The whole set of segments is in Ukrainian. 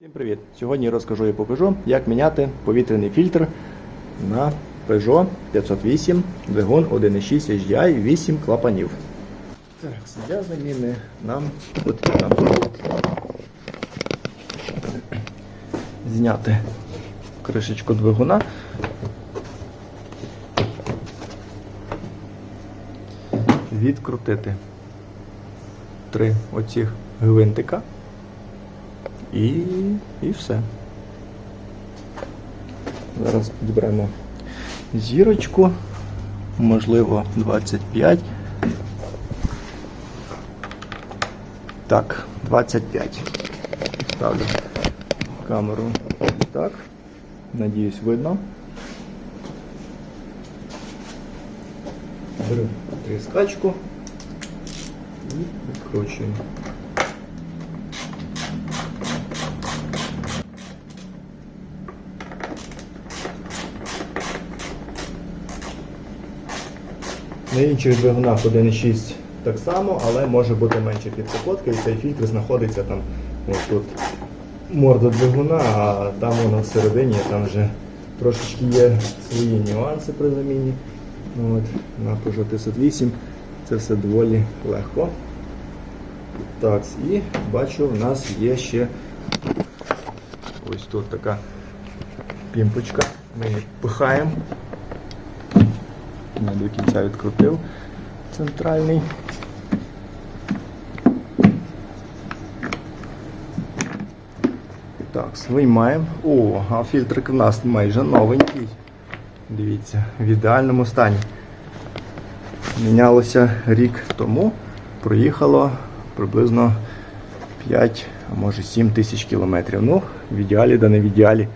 Всім привіт! Сьогодні розкажу і покажу, як міняти повітряний фільтр на Peugeot 508 двигун 1.6 HDI 8 клапанів. Так, для заміни нам потрібно зняти кришечку двигуна. Відкрутити три оцих гвинтика. І, і все. Зараз підберемо зірочку, можливо, 25. Так, 25. Ставлю камеру так. Надіюсь, видно. Беру тріскачку і відкручую. На інших двигунах 1.6 так само, але може бути менше підкапотка і цей фільтр знаходиться там ось тут морда двигуна, а там воно всередині, там вже трошечки є свої нюанси при заміні. От, на Peugeot 508 це все доволі легко. Так, і бачу, в нас є ще ось тут така пімпочка. Ми її пихаємо не до кінця відкрутив центральний. Так, виймаємо. О, а фільтрик у нас майже новенький. Дивіться, в ідеальному стані. Мінялося рік тому, проїхало приблизно 5, а може 7 тисяч кілометрів. Ну, в ідеалі да не в ідеалі.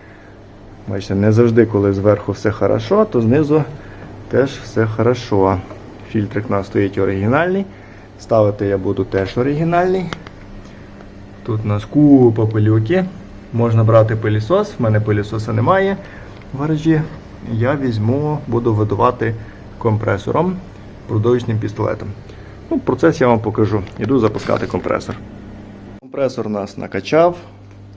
Бачите, не завжди, коли зверху все хорошо, то знизу теж все хорошо. Фільтрик у нас стоїть оригінальний. Ставити я буду теж оригінальний. Тут у нас купа пилюки. Можна брати пилісос. В мене пилісоса немає в гаражі. Я візьму, буду видувати компресором, продовжним пістолетом. Ну, Процес я вам покажу. Іду запускати компресор. Компресор нас накачав.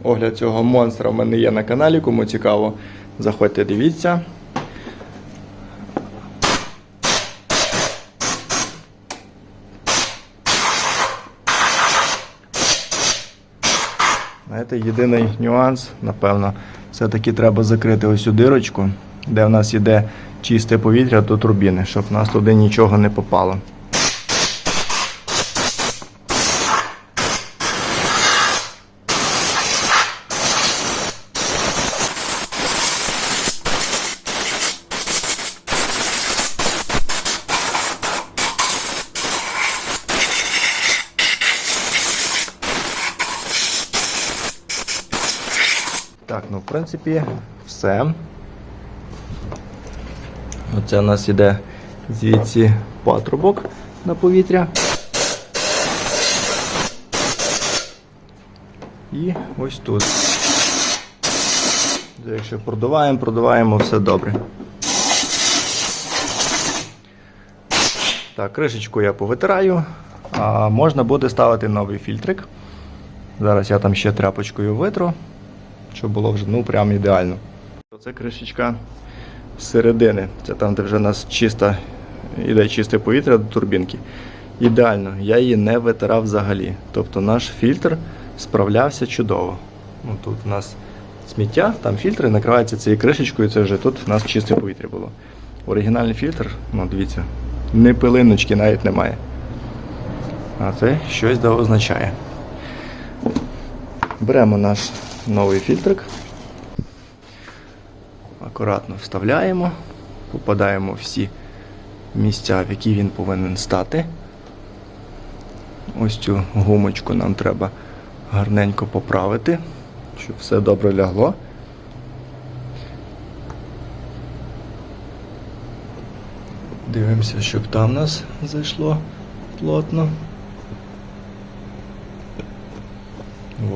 Огляд цього монстра в мене є на каналі. Кому цікаво, заходьте, дивіться. Знаєте, єдиний нюанс, напевно, все-таки треба закрити ось цю дирочку, де в нас йде чисте повітря до турбіни, щоб в нас туди нічого не попало. Так, ну в принципі, все. Оце у нас іде звідси патрубок на повітря. І ось тут. Якщо продуваємо, продуваємо, все добре. Так, кришечку я повитираю, а можна буде ставити новий фільтрик. Зараз я там ще тряпочкою витру щоб було вже ну прям ідеально. Оце кришечка середини. Це там, де вже у нас чиста, іде чисте повітря до турбінки. Ідеально, я її не витирав взагалі. Тобто наш фільтр справлявся чудово. Ну, Тут у нас сміття, там фільтри накриваються цією кришечкою, це вже тут у нас чисте повітря було. Оригінальний фільтр, ну дивіться, ні пилиночки навіть немає. А це щось да означає. Беремо наш новий фільтрик. Акуратно вставляємо, попадаємо всі місця, в які він повинен стати. Ось цю гумочку нам треба гарненько поправити, щоб все добре лягло. Дивимося, щоб там нас зайшло плотно.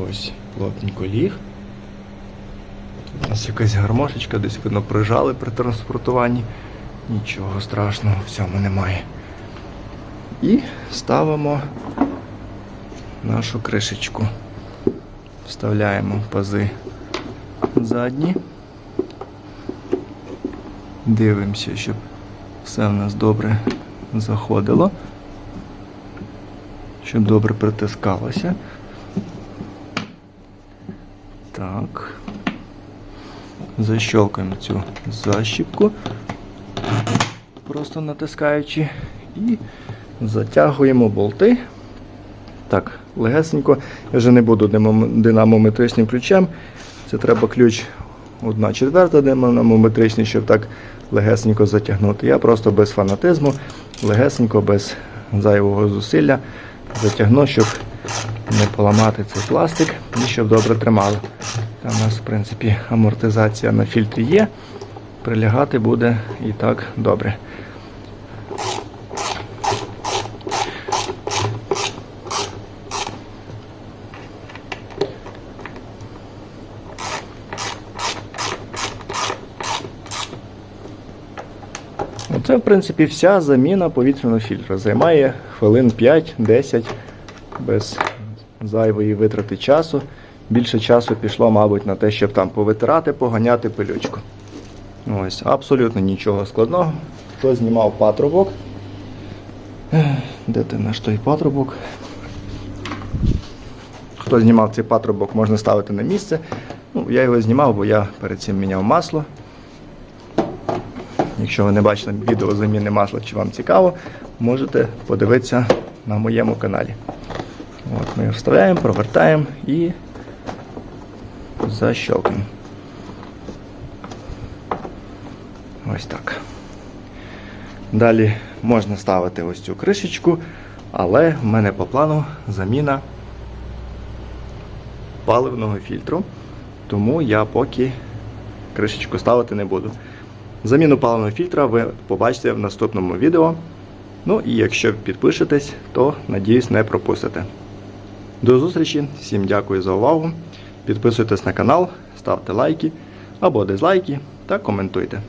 Ось, плотненько ліг. У нас якась гармошечка, десь видно прижали при транспортуванні. Нічого страшного в цьому немає. І ставимо нашу кришечку. Вставляємо пази задні. Дивимося, щоб все в нас добре заходило. Щоб добре притискалося. Так. Защелкаємо цю защіпку, просто натискаючи, і затягуємо болти. Так, легесенько. Я вже не буду динамометричним ключем. Це треба ключ 1 четверта динамометричний, щоб так легесенько затягнути. Я просто без фанатизму, легесенько, без зайвого зусилля затягну, щоб не поламати цей пластик і щоб добре тримало. Там у нас, в принципі, амортизація на фільтрі є. Прилягати буде і так добре. Це, в принципі, вся заміна повітряного фільтра. Займає хвилин 5-10 без зайвої витрати часу. Більше часу пішло, мабуть, на те, щоб там повитирати, поганяти пилючку. Ось, абсолютно нічого складного. Хто знімав патрубок? Де ти наш той патрубок? Хто знімав цей патрубок, можна ставити на місце. Ну, я його знімав, бо я перед цим міняв масло. Якщо ви не бачили відео заміни масла чи вам цікаво, можете подивитися на моєму каналі. От Ми вставляємо, провертаємо і защелкаємо. Ось так. Далі можна ставити ось цю кришечку, але в мене по плану заміна паливного фільтру, тому я поки кришечку ставити не буду. Заміну паливного фільтра ви побачите в наступному відео. Ну і якщо підпишетесь, то надіюсь не пропустите. До зустрічі, всім дякую за увагу. Підписуйтесь на канал, ставте лайки або дизлайки та коментуйте.